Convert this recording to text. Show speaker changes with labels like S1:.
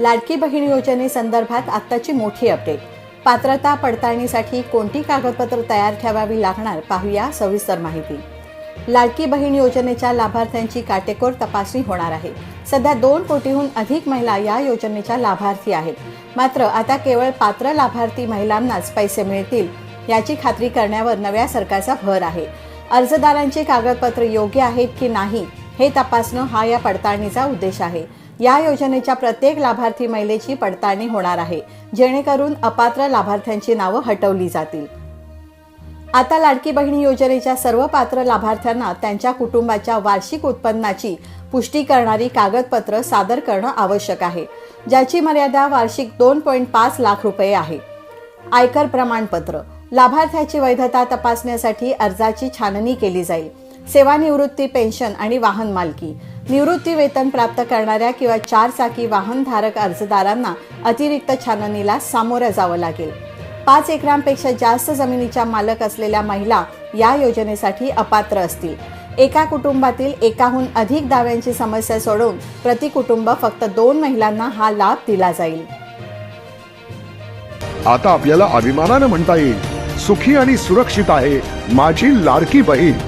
S1: लाडकी बहीण योजनेसंदर्भात आत्ताची मोठी अपडेट पात्रता पडताळणीसाठी कोणती कागदपत्र तयार ठेवावी लागणार पाहूया सविस्तर माहिती. लाडकी बहीण योजनेच्या लाभार्थ्यांची काटेकोर तपासणी होणार आहे. सध्या दोन कोटीहून अधिक महिला या योजनेच्या लाभार्थी आहेत. मात्र आता केवळ पात्र लाभार्थी महिलांनाच पैसे मिळतील याची खात्री करण्यावर नव्या सरकारचा भर आहे. अर्जदारांची कागदपत्र योग्य आहेत की नाही हे तपासणं हा या पडताळणीचा उद्देश आहे. या योजनेच्या प्रत्येक लाभार्थी महिलेची पडताळणी होणार आहे जेणेकरून अपात्र लाभार्थ्यांची नावं हटवली जातील. आता लाडकी बहिणी योजनेच्या सर्व पात्र लाभार्थ्यांना त्यांच्या कुटुंबाच्या वार्षिक उत्पन्नाची पुष्टी करणारी कागदपत्र सादर करणं आवश्यक आहे ज्याची मर्यादा वार्षिक दोन पॉईंट पाच लाख रुपये आहे. आयकर प्रमाणपत्र लाभार्थ्याची वैधता तपासण्यासाठी अर्जाची छाननी केली जाईल. सेवानिवृत्ती पेन्शन आणि वाहन मालकी. निवृत्ती वेतन प्राप्त करणाऱ्या किंवा चार चाकी वाहनधारक अर्जदारांना अतिरिक्त छाननीला सामोरं जावं लागेल. पाच एकरांपेक्षा जास्त जमिनीच्या मालक असलेल्या महिला या योजनेसाठी अपात्र असतील. एका कुटुंबातील एकाहून अधिक दाव्यांची समस्या सोडवून प्रति कुटुंब फक्त दोन महिलांना हा लाभ दिला जाईल.
S2: आता आपल्याला अभिमानानं म्हणता येईल सुखी आणि सुरक्षित आहे माझी लाडकी बहीण.